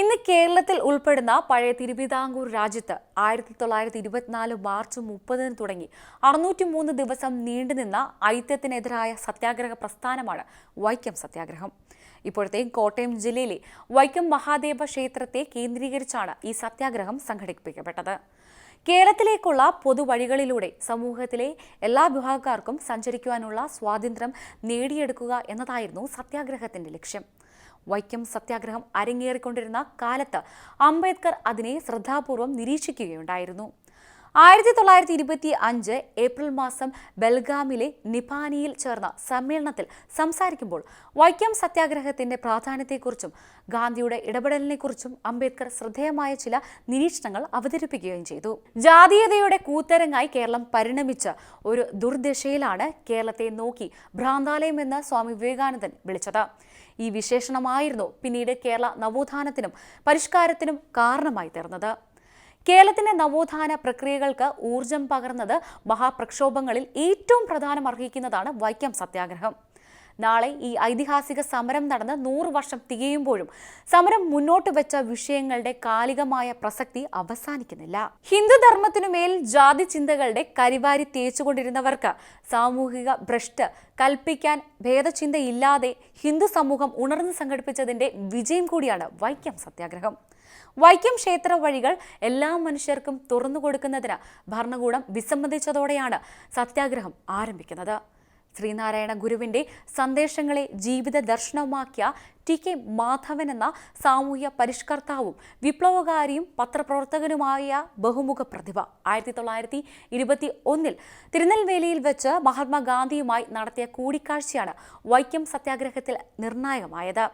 ഇന്ന് കേരളത്തിൽ ഉൾപ്പെടുന്ന പഴയ തിരുവിതാംകൂർ രാജ്യത്ത് ആയിരത്തി തൊള്ളായിരത്തി ഇരുപത്തിനാല് മാർച്ച് മുപ്പതിന് തുടങ്ങി അറുന്നൂറ്റി മൂന്ന് ദിവസം നീണ്ടുനിന്ന ഐത്യത്തിനെതിരായ സത്യാഗ്രഹ പ്രസ്ഥാനമാണ് വൈക്കം സത്യാഗ്രഹം. ഇപ്പോഴത്തെ കോട്ടയം ജില്ലയിലെ വൈക്കം മഹാദേവ ക്ഷേത്രത്തെ കേന്ദ്രീകരിച്ചാണ് ഈ സത്യാഗ്രഹം സംഘടിപ്പിക്കപ്പെട്ടത്. കേരളത്തിലേക്കുള്ള പൊതുവഴികളിലൂടെ സമൂഹത്തിലെ എല്ലാ വിഭാഗക്കാർക്കും സഞ്ചരിക്കുവാനുള്ള സ്വാതന്ത്ര്യം നേടിയെടുക്കുക എന്നതായിരുന്നു സത്യാഗ്രഹത്തിന്റെ ലക്ഷ്യം. വൈക്കം സത്യാഗ്രഹം അരങ്ങേറിക്കൊണ്ടിരുന്ന കാലത്ത് അംബേദ്കർ അതിനെ ശ്രദ്ധാപൂർവം നിരീക്ഷിക്കുകയുണ്ടായിരുന്നു. ആയിരത്തി തൊള്ളായിരത്തി ഇരുപത്തി അഞ്ച് ഏപ്രിൽ മാസം ബൽഗാമിലെ നിപാനിയിൽ ചേർന്ന സമ്മേളനത്തിൽ സംസാരിക്കുമ്പോൾ വൈക്കം സത്യാഗ്രഹത്തിന്റെ പ്രാധാന്യത്തെക്കുറിച്ചും ഗാന്ധിയുടെ ഇടപെടലിനെക്കുറിച്ചും അംബേദ്കർ ശ്രദ്ധേയമായ ചില നിരീക്ഷണങ്ങൾ അവതരിപ്പിക്കുകയും ചെയ്തു. ജാതീയതയുടെ കൂത്തരങ്ങായി കേരളം പരിണമിച്ച ഒരു ദുർദശയിലാണ് കേരളത്തെ നോക്കി ഭ്രാന്താലയം എന്ന് സ്വാമി വിവേകാനന്ദൻ വിളിച്ചത്. ഈ വിശേഷണമായിരുന്നു പിന്നീട് കേരള നവോത്ഥാനത്തിനും പരിഷ്കാരത്തിനും കാരണമായി തീർന്നത്. കേരളത്തിന്റെ നവോത്ഥാന പ്രക്രിയകൾക്ക് ഊർജം പകർന്നത് മഹാപ്രക്ഷോഭങ്ങളിൽ ഏറ്റവും പ്രധാനം അർഹിക്കുന്നതാണ് വൈക്കം സത്യാഗ്രഹം. നാളെ ഈ ഐതിഹാസിക സമരം നടന്ന് നൂറ് വർഷം തികയുമ്പോഴും സമരം മുന്നോട്ട് വെച്ച വിഷയങ്ങളുടെ കാലികമായ പ്രസക്തി അവസാനിക്കുന്നില്ല. ഹിന്ദുധർമ്മത്തിനുമേൽ ജാതി ചിന്തകളുടെ കരിവാരി തേച്ചുകൊണ്ടിരുന്നവർക്ക് സാമൂഹിക ഭ്രഷ്ട് കൽപ്പിക്കാൻ ഭേദചിന്തയില്ലാതെ ഹിന്ദു സമൂഹം ഉണർന്നു സംഘടിപ്പിച്ചതിന്റെ വിജയം കൂടിയാണ് വൈക്കം സത്യാഗ്രഹം. വൈക്കം ക്ഷേത്ര വഴികൾ എല്ലാ മനുഷ്യർക്കും തുറന്നു കൊടുക്കുന്നതിന് ഭരണകൂടം വിസമ്മതിച്ചതോടെയാണ് സത്യാഗ്രഹം ആരംഭിക്കുന്നത്. ശ്രീനാരായണ ഗുരുവിന്റെ സന്ദേശങ്ങളെ ജീവിത ദർശനവുമാക്കിയ ടി കെ മാധവൻ എന്ന സാമൂഹ്യ പരിഷ്കർത്താവും വിപ്ലവകാരിയും പത്രപ്രവർത്തകനുമായ ബഹുമുഖ പ്രതിഭ. ആയിരത്തി തൊള്ളായിരത്തി ഇരുപത്തി ഒന്നിൽ തിരുനെൽവേലിയിൽ വെച്ച് മഹാത്മാഗാന്ധിയുമായി നടത്തിയ കൂടിക്കാഴ്ചയാണ് വൈക്കം സത്യാഗ്രഹത്തിൽ നിർണായകമായത്.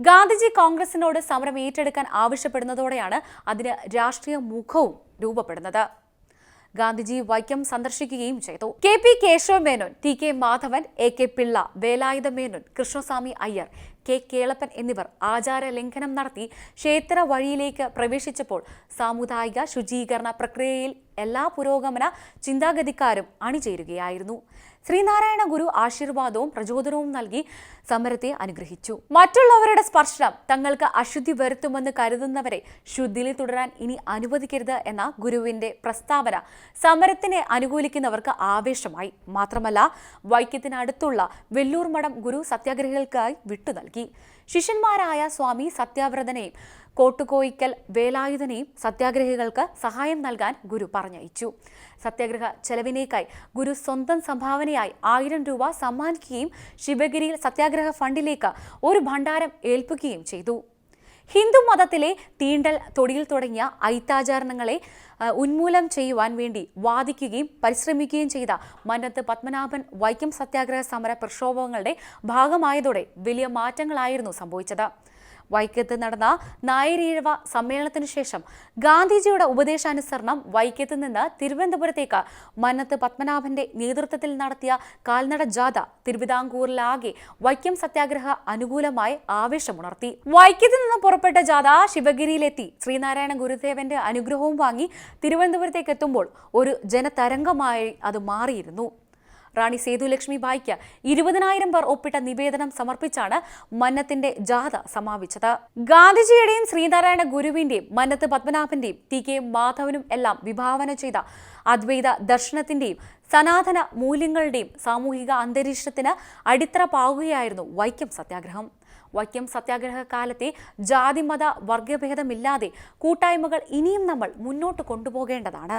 ഗാന്ധിജി കോൺഗ്രസിനോട് സമരം ഏറ്റെടുക്കാൻ ആവശ്യപ്പെടുന്നതോടെയാണ് അതിന് രാഷ്ട്രീയ മുഖവും രൂപപ്പെടുന്നത്. ഗാന്ധിജി വൈക്കം സന്ദർശിക്കുകയും ചെയ്തു. K P Kesava Menon T K Madhavan A K Pillai Velayudha Menon Krishnaswamy Iyer K Kelappan എന്നിവർ ആചാര ലംഘനം നടത്തി ക്ഷേത്ര വഴിയിലേക്ക് പ്രവേശിച്ചപ്പോൾ സാമുദായിക ശുചീകരണ പ്രക്രിയയിൽ എല്ലാ പുരോഗമന ചിന്താഗതിക്കാരും അണിചേരുകയായിരുന്നു. ശ്രീനാരായണ ഗുരു ആശീർവാദവും പ്രചോദനവും നൽകി സമരത്തെ അനുഗ്രഹിച്ചു. മറ്റുള്ളവരുടെ സ്പർശനം തങ്ങൾക്ക് അശുദ്ധി വരുത്തുമെന്ന് കരുതുന്നവരെ ശുദ്ധിയിൽ തുടരാൻ ഇനി അനുവദിക്കരുത് എന്ന ഗുരുവിന്റെ പ്രസ്താവന സമരത്തിനെ അനുകൂലിക്കുന്നവർക്ക് ആവേശമായി. മാത്രമല്ല വൈക്കത്തിനടുത്തുള്ള വെല്ലൂർ മഠം ഗുരു സത്യാഗ്രഹികൾക്കായി വിട്ടു നൽകി. ശിഷ്യന്മാരായ സ്വാമി സത്യാവ്രതനെയും കോട്ടുകോയിക്കൽ വേലായുധനെയും സത്യാഗ്രഹികൾക്ക് സഹായം നൽകാൻ ഗുരു പറഞ്ഞയച്ചു. സത്യാഗ്രഹ ചെലവിനേക്കായി ഗുരു സ്വന്തം സംഭാവനയായി ആയിരം രൂപ സമ്മാനിക്കുകയും ശിവഗിരിയിൽ സത്യാഗ്രഹ ഫണ്ടിലേക്ക് ഒരു ഭണ്ഡാരം ഏൽപ്പിക്കുകയും ചെയ്തു. ഹിന്ദു മതത്തിലെ തീണ്ടൽ തൊടിയിൽ തുടങ്ങിയ ഐത്താചാരണങ്ങളെ ഉന്മൂലം ചെയ്യുവാൻ വേണ്ടി വാദിക്കുകയും പരിശ്രമിക്കുകയും ചെയ്ത മന്നത്ത് പത്മനാഭൻ വൈക്കം സത്യാഗ്രഹ സമര പ്രക്ഷോഭങ്ങളുടെ ഭാഗമായതോടെ വലിയ മാറ്റങ്ങളായിരുന്നു സംഭവിച്ചത്. വൈക്കത്ത് നടന്ന നായരീഴവ സമ്മേളനത്തിനു ശേഷം ഗാന്ധിജിയുടെ ഉപദേശാനുസരണം വൈക്കത്ത് നിന്ന് തിരുവനന്തപുരത്തേക്ക് മന്നത്ത് പത്മനാഭന്റെ നേതൃത്വത്തിൽ നടത്തിയ കാൽനട ജാഥ തിരുവിതാംകൂറിലാകെ വൈക്കം സത്യാഗ്രഹ അനുകൂലമായി ആവേശമുണർത്തി. വൈക്കത്ത് നിന്ന് പുറപ്പെട്ട ജാഥ ശിവഗിരിയിലെത്തി. ശ്രീനാരായണ ഗുരുദേവന്റെ അനുഗ്രഹവും വാങ്ങി തിരുവനന്തപുരത്തേക്ക് എത്തുമ്പോൾ ഒരു ജനതരംഗമായി അത് മാറിയിരുന്നു. റാണി സേതുലക്ഷ്മി ബായിക്ക് ഇരുപതിനായിരം പേർ ഒപ്പിട്ട നിവേദനം സമർപ്പിച്ചാണ് മന്നത്തിന്റെ ജാഥ സമാപിച്ചത്. ഗാന്ധിജിയുടെയും ശ്രീനാരായണ ഗുരുവിന്റെയും മന്നത്ത് പത്മനാഭന്റെയും ടി കെ മാധവനും എല്ലാം വിഭാവന ചെയ്ത അദ്വൈത ദർശനത്തിന്റെയും സനാതന മൂല്യങ്ങളുടെയും സാമൂഹിക അന്തരീക്ഷത്തിന് അടിത്തറ പാകുകയായിരുന്നു വൈക്കം സത്യാഗ്രഹം. വൈക്കം സത്യാഗ്രഹ കാലത്തെ ജാതിമത വർഗഭേദമില്ലാതെ കൂട്ടായ്മകൾ ഇനിയും നമ്മൾ മുന്നോട്ട് കൊണ്ടുപോകേണ്ടതാണ്.